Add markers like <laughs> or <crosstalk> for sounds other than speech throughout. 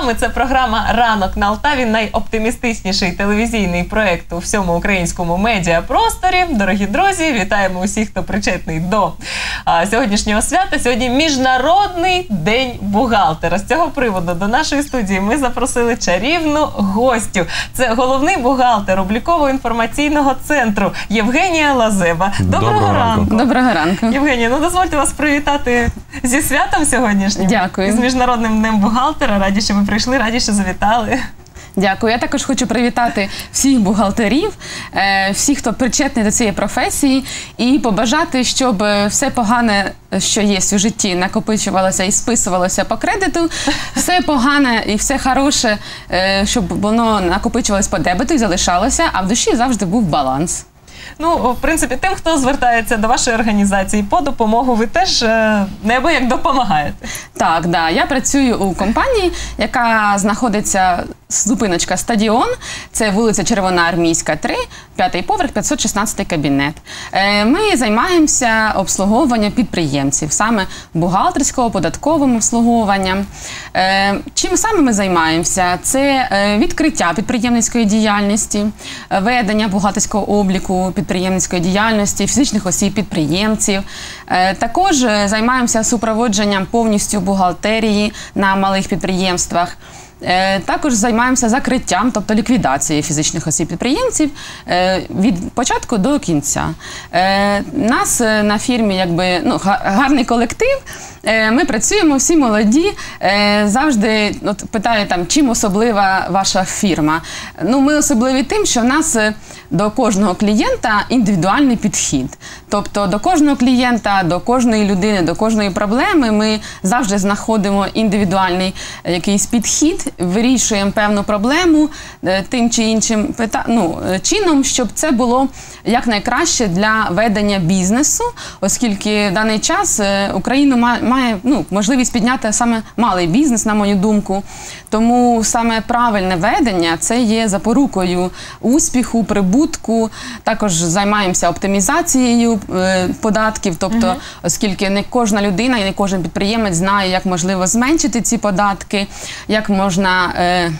нами. Це програма Ранок на Алтаві, найоптимістичніший телевізійний проект у всьому українському медіапросторі. Дорогі друзі, вітаємо усіх, хто причетний до а, сьогоднішнього свята. Сьогодні міжнародний день бухгалтера. З цього приводу до нашої студії ми запросили чарівну гостю. Це головний бухгалтер обліково-інформаційного центру Євгенія Лазеба. Доброго, Доброго ранку. ранку. Доброго ранку. Євгенія, ну дозвольте вас привітати зі святом сьогоднішнім. Дякую. З міжнародним днем бухгалтера. Раді, що ви прийшли, раді, що завітали. Дякую. Я також хочу привітати всіх бухгалтерів, е, всіх, хто причетний до цієї професії, і побажати, щоб е, все погане, що є у житті, накопичувалося і списувалося по кредиту. Все погане і все хороше, е, щоб воно накопичувалось по дебету і залишалося, а в душі завжди був баланс. Ну, в принципі, тим, хто звертається до вашої організації по допомогу, ви теж е, як допомагаєте. Так, да. Я працюю у компанії, яка знаходиться зупиночка стадіон. Це вулиця Червона Армійська, 3, п'ятий поверх, 516 кабінет. Е, Ми займаємося обслуговуванням підприємців, саме бухгалтерського, податковим обслуговуванням. Е, Чим саме ми займаємося? Це е, відкриття підприємницької діяльності, ведення бухгалтерського обліку підприємницької діяльності, фізичних осіб підприємців. Також займаємося супроводженням повністю бухгалтерії на малих підприємствах. Е, Також займаємося закриттям, тобто ліквідацією фізичних осіб підприємців е, від початку до кінця. Е, Нас на фірмі якби ну, гарний колектив. Ми працюємо всі молоді. Завжди от, питаю там, чим особлива ваша фірма. Ну, ми особливі тим, що в нас до кожного клієнта індивідуальний підхід. Тобто до кожного клієнта, до кожної людини, до кожної проблеми ми завжди знаходимо індивідуальний якийсь підхід, вирішуємо певну проблему е, тим чи іншим пита... ну, е, чином, щоб це було якнайкраще для ведення бізнесу, оскільки в даний час е, Україна має ну, можливість підняти саме малий бізнес, на мою думку. Тому саме правильне ведення це є запорукою успіху, прибутку. Також займаємося оптимізацією податків, тобто, оскільки не кожна людина і не кожен підприємець знає, як можливо зменшити ці податки, як можна. Е,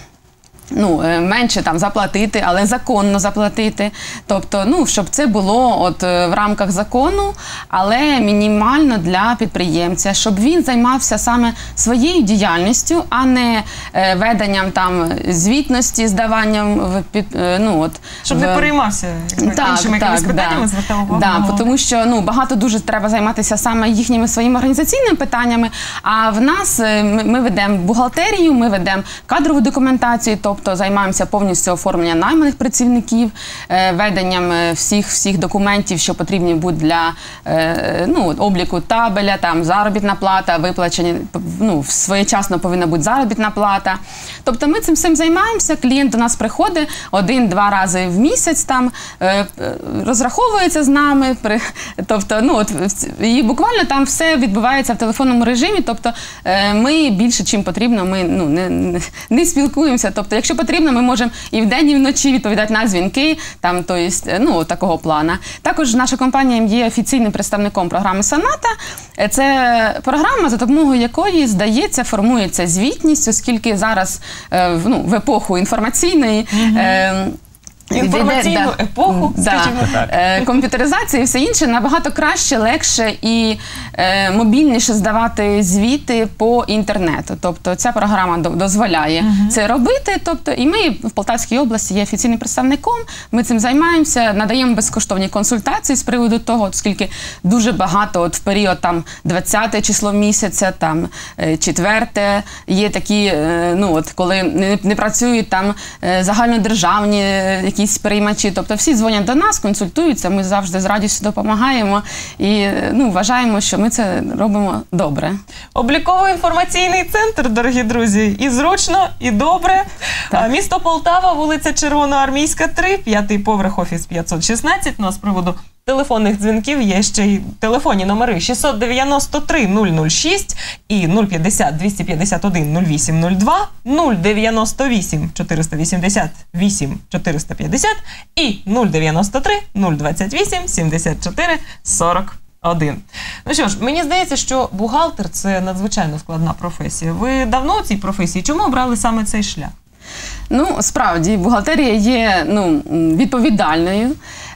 Ну, е, менше там заплатити, але законно заплатити. Тобто, ну, щоб це було от е, в рамках закону, але мінімально для підприємця, щоб він займався саме своєю діяльністю, а не е, веденням там звітності, здаванням в під, е, ну, от, Щоб в- не переймався якби, іншими якимись питаннями, звертав увагу. Да, тому що ну багато дуже треба займатися саме їхніми своїми організаційними питаннями. А в нас е, ми, ми ведемо бухгалтерію, ми ведемо кадрову документацію, тобто займаємося повністю оформленням найманих працівників, е, веденням е, всіх всіх документів, що потрібні будуть для е, ну, обліку табеля, там заробітна плата, виплачені ну, своєчасно повинна бути заробітна плата. Тобто ми цим всім займаємося. Клієнт до нас приходить один-два рази в місяць, там розраховується з нами. Тобто, ну от і буквально там все відбувається в телефонному режимі. Тобто ми більше чим потрібно, ми ну не, не, не спілкуємося. Тобто, якщо потрібно, ми можемо і вдень, і вночі відповідати на дзвінки, там то есть, е, ну такого плана. Також наша компанія є офіційним представником програми Соната. Е, Це програма, за допомогою якої здається, формується звітність, оскільки зараз е, в- ну, в епоху інформаційної. е, Інформаційну епоху, да, скажімо так. е, комп'ютеризація і все інше набагато краще, легше і е, мобільніше здавати звіти по інтернету. Тобто ця програма до- дозволяє це робити. Тобто, і ми в Полтавській області є офіційним представником. Ми цим займаємося, надаємо безкоштовні консультації з приводу того, оскільки дуже багато от в період там 20 число місяця, там е, 4 є такі, ну от коли не, не працюють там загальнодержавні е, якісь приймачі. Тобто всі дзвонять до нас, консультуються. Ми завжди з радістю допомагаємо і ну вважаємо, що ми це робимо добре. Обліково-інформаційний центр, дорогі друзі, і зручно, і добре. Так. Місто Полтава, вулиця Червоноармійська, 3, п'ятий поверх, офіс 516. Ну а з приводу телефонних дзвінків є ще й телефонні номери 693 006 і 050 251 0802, 098 488 450 і 093 028 74 40 Один. Ну що ж, мені здається, що бухгалтер це надзвичайно складна професія. Ви давно у цій професії? Чому обрали саме цей шлях? Ну, справді, бухгалтерія є ну, відповідальною.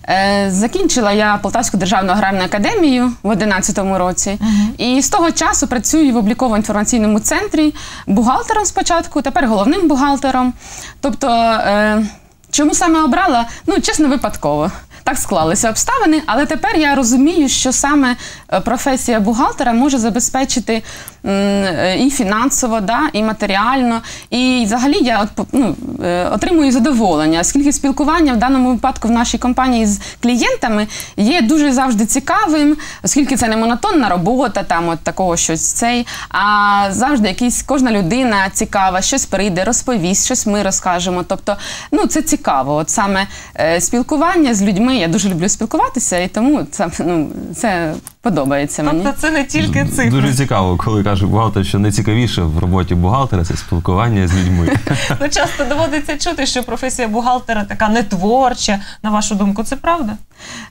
Е, закінчила я Полтавську державну аграрну академію в 2011 році. І з того часу працюю в обліково-інформаційному центрі бухгалтером спочатку, тепер головним бухгалтером. Тобто, е, чому саме обрала? Ну, чесно, випадково. Так склалися обставини, але тепер я розумію, що саме е, професія бухгалтера може забезпечити і фінансово, да, і матеріально. І взагалі я ну, е, отримую задоволення, оскільки спілкування в даному випадку в нашій компанії з клієнтами є дуже завжди цікавим, оскільки це не монотонна робота, там от такого щось цей, а завжди якісь кожна людина цікава, щось прийде, розповість, щось ми розкажемо. Тобто, ну це цікаво. От саме е, спілкування з людьми. Я дуже люблю спілкуватися, і тому це, ну, це подобається мені. Тобто це не тільки цифри. Дуже цікаво, коли каже бухгалтер, що найцікавіше в роботі бухгалтера це спілкування з людьми. <laughs> Ну, часто доводиться чути, що професія бухгалтера така нетворча. На вашу думку, це правда?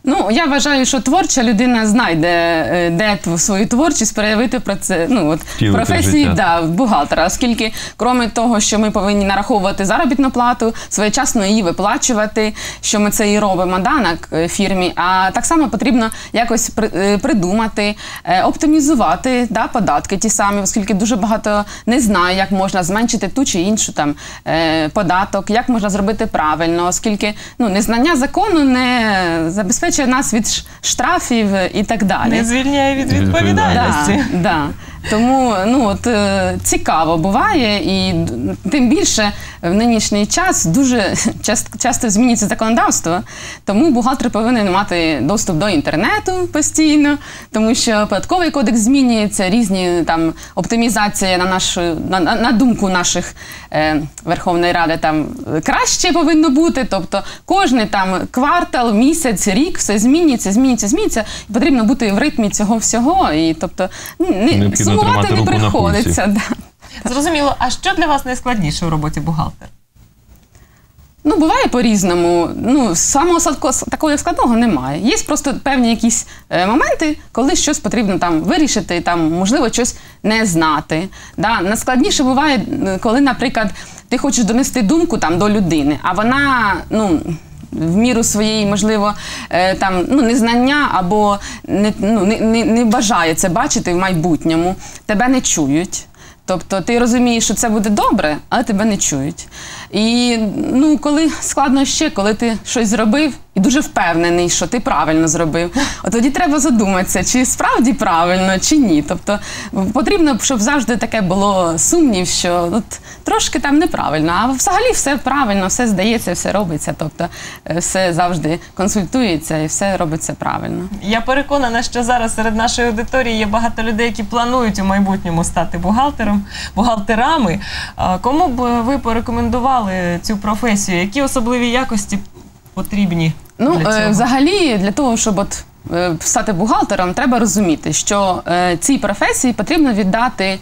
Ну, я вважаю, що творча людина знайде, е, де свою творчість проявити про це. Ну, от, в Втілити професії да, бухгалтера, оскільки, крім того, що ми повинні нараховувати заробітну плату, своєчасно її виплачувати, що ми це і робимо да, на фірмі, а так само потрібно якось е, придумати, е, оптимізувати да, податки ті самі, оскільки дуже багато не знаю, як можна зменшити ту чи іншу там е, податок, як можна зробити правильно, оскільки ну, незнання закону не забезпечує нас від штрафів і так далі. Не звільняє від Від відповідальності. Да, да. Тому ну от е, цікаво буває, і тим більше в нинішній час дуже часто, змінюється законодавство. Тому бухгалтер повинен мати доступ до інтернету постійно, тому що податковий кодекс змінюється, різні там оптимізації на нашу на, на, думку наших е, Верховної Ради там краще повинно бути. Тобто кожний там квартал, місяць, рік все змінюється, змінюється. І потрібно бути в ритмі цього всього. І тобто не Необхідно тримати не руку на приходиться. Да. Зрозуміло, а що для вас найскладніше у роботі бухгалтера? Ну, буває по-різному. Ну, самого такого як складного немає. Є просто певні якісь е, моменти, коли щось потрібно там вирішити, там, можливо, щось не знати. Да? Найскладніше буває, коли, наприклад, ти хочеш донести думку там, до людини, а вона, ну. В міру своєї, можливо, е, там ну незнання або не, ну, не, не, не бажає це бачити в майбутньому, тебе не чують. Тобто ти розумієш, що це буде добре, але тебе не чують. І ну, коли складно ще, коли ти щось зробив і дуже впевнений, що ти правильно зробив, от тоді треба задуматися, чи справді правильно, чи ні. Тобто потрібно, щоб завжди таке було сумнів, що от, трошки там неправильно, а взагалі все правильно, все здається, все робиться. Тобто е, все завжди консультується і все робиться правильно. Я переконана, що зараз серед нашої аудиторії є багато людей, які планують у майбутньому стати бухгалтером, бухгалтерами. Кому б ви порекомендували цю професію? Які особливі якості потрібні? Ну, для е, цього? взагалі, для того, щоб от, е, стати бухгалтером, треба розуміти, що е, цій професії потрібно віддати.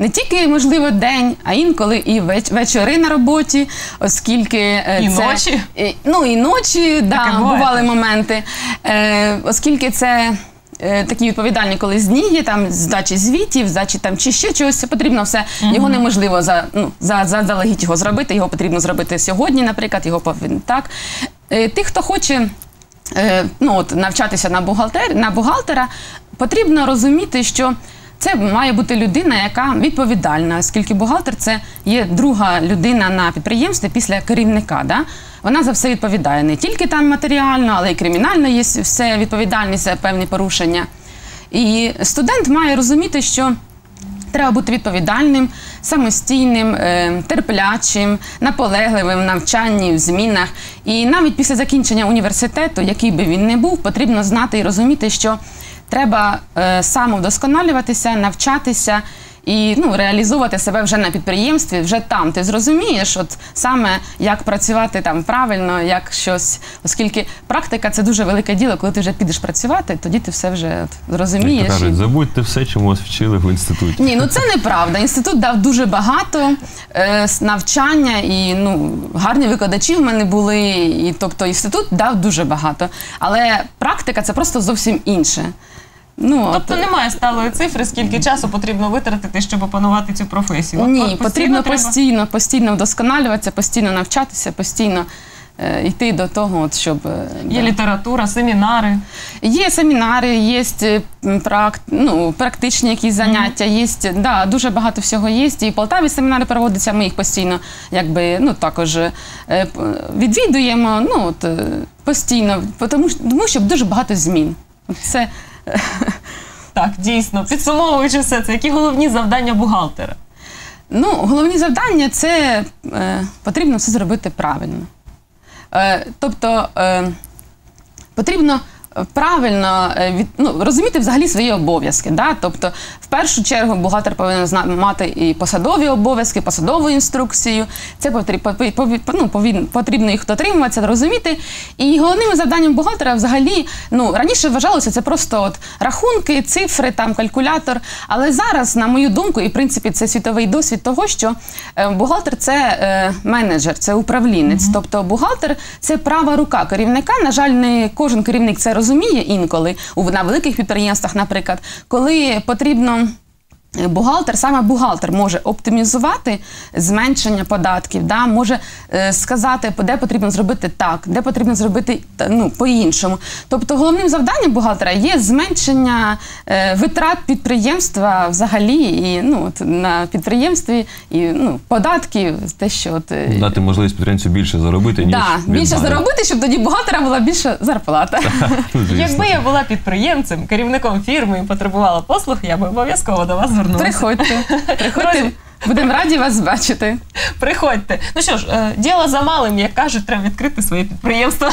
Не тільки можливо день, а інколи і веч- вечори на роботі, оскільки е, І це ночі? і- ну і ночі, да, Таке бували моменти, е, оскільки це. е, Такі відповідальні, коли дні є там здачі звітів, здачі там чи ще чогось, потрібно все. Його неможливо за ну за заздалегідь його зробити. Його потрібно зробити сьогодні, наприклад, його повинен так. Е, Тих, хто хоче е, ну, от, навчатися на, бухгалтер, на бухгалтера, потрібно розуміти, що це має бути людина, яка відповідальна, оскільки бухгалтер це є друга людина на підприємстві після керівника. Да? Вона за все відповідає не тільки там матеріально, але й кримінально є все відповідальність певні порушення. І студент має розуміти, що Треба бути відповідальним, самостійним, е, терплячим, наполегливим в навчанні, в змінах. І навіть після закінчення університету, який би він не був, потрібно знати і розуміти, що треба е, самовдосконалюватися, навчатися і ну, реалізовувати себе вже на підприємстві, вже там. Ти зрозумієш, от саме як працювати там правильно, як щось, оскільки практика це дуже велике діло, коли ти вже підеш працювати, тоді ти все вже от, зрозумієш. то кажуть, і- забудьте все, чому вас вчили в інституті. ні, ну це неправда. Інститут дав дуже багато е, навчання і ну гарні викладачі в мене були. І тобто інститут дав дуже багато. Але практика це просто зовсім інше. Ну, Тобто от, немає сталої цифри, скільки часу потрібно витратити, щоб опанувати цю професію. ні, От потрібно треба- постійно, постійно вдосконалюватися, постійно навчатися, постійно е, йти до того, от, щоб е, Є да. література, семінари. Є семінари, є е, м, прак, ну, практичні якісь заняття, є да, дуже багато всього є. І в Полтаві семінари проводяться, ми їх постійно якби, ну, також е, п- відвідуємо ну, от, е, постійно, тому, що- тому що дуже багато змін. Це <laughs> Так, дійсно. Підсумовуючи все це, які головні завдання бухгалтера? Ну, головні завдання це е, потрібно все зробити правильно. Е, тобто е, потрібно правильно е, від, ну, розуміти взагалі свої обов'язки. Да? Тобто, в першу чергу бухгалтер повинен мати і посадові обов'язки, посадову інструкцію. Це потрібно, ну, потрібно їх дотримуватися, розуміти. І головним завданням бухгалтера взагалі, ну, раніше вважалося це просто от рахунки, цифри, там, калькулятор. Але зараз, на мою думку, і в принципі це світовий досвід того, що е, бухгалтер це е, менеджер, це управлінець. Тобто бухгалтер це права рука керівника. На жаль, не кожен керівник це розуміє інколи у на великих підприємствах, наприклад, коли потрібно. Бухгалтер, саме бухгалтер може оптимізувати зменшення податків, да, може е, сказати, де потрібно зробити так, де потрібно зробити та, ну, по-іншому. Тобто головним завданням бухгалтера є зменшення е, витрат підприємства взагалі і ну, от, на підприємстві, і ну, податків, те, що от, е, Дати можливість підприємцю більше заробити, ніж да, більше має. заробити, щоб тоді бухгалтера була більша зарплата. <laughs> Якби я була підприємцем, керівником фірми і потребувала послуг, я би обов'язково до вас звернулася. Приходьте, приходьте, будемо раді вас бачити. Приходьте. Ну що ж, е, діло за малим, як кажуть, треба відкрити своє підприємство.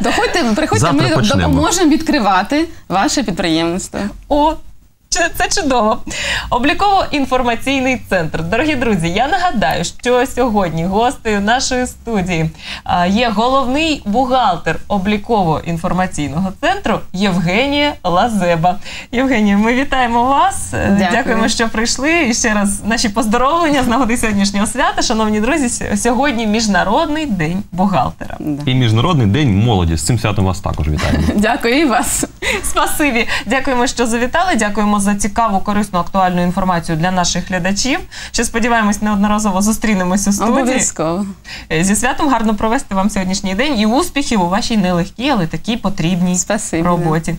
Доходьте, приходьте, Завтра ми почнемо. допоможемо відкривати ваше підприємство. О, це, чудово. Обліково-інформаційний центр. Дорогі друзі, я нагадаю, що сьогодні гостею нашої студії є головний бухгалтер обліково-інформаційного центру Євгенія Лазеба. Євгенія, ми вітаємо вас. Е, Дякую. Дякуємо, що прийшли. І ще раз наші поздоровлення з нагоди сьогоднішнього свята. Шановні друзі, сьогодні Міжнародний день бухгалтера. Да. І Міжнародний день молоді. З цим святом вас також вітаємо. Дякую і вас. Спасибі. Дякуємо, що завітали. Дякуємо за цікаву, корисну, актуальну інформацію для наших глядачів. Ще сподіваємось, неодноразово зустрінемось у студії. Обов'язково. Е, Зі святом гарно провести вам сьогоднішній день і успіхів у вашій нелегкій, але такій потрібній Спасибо. роботі.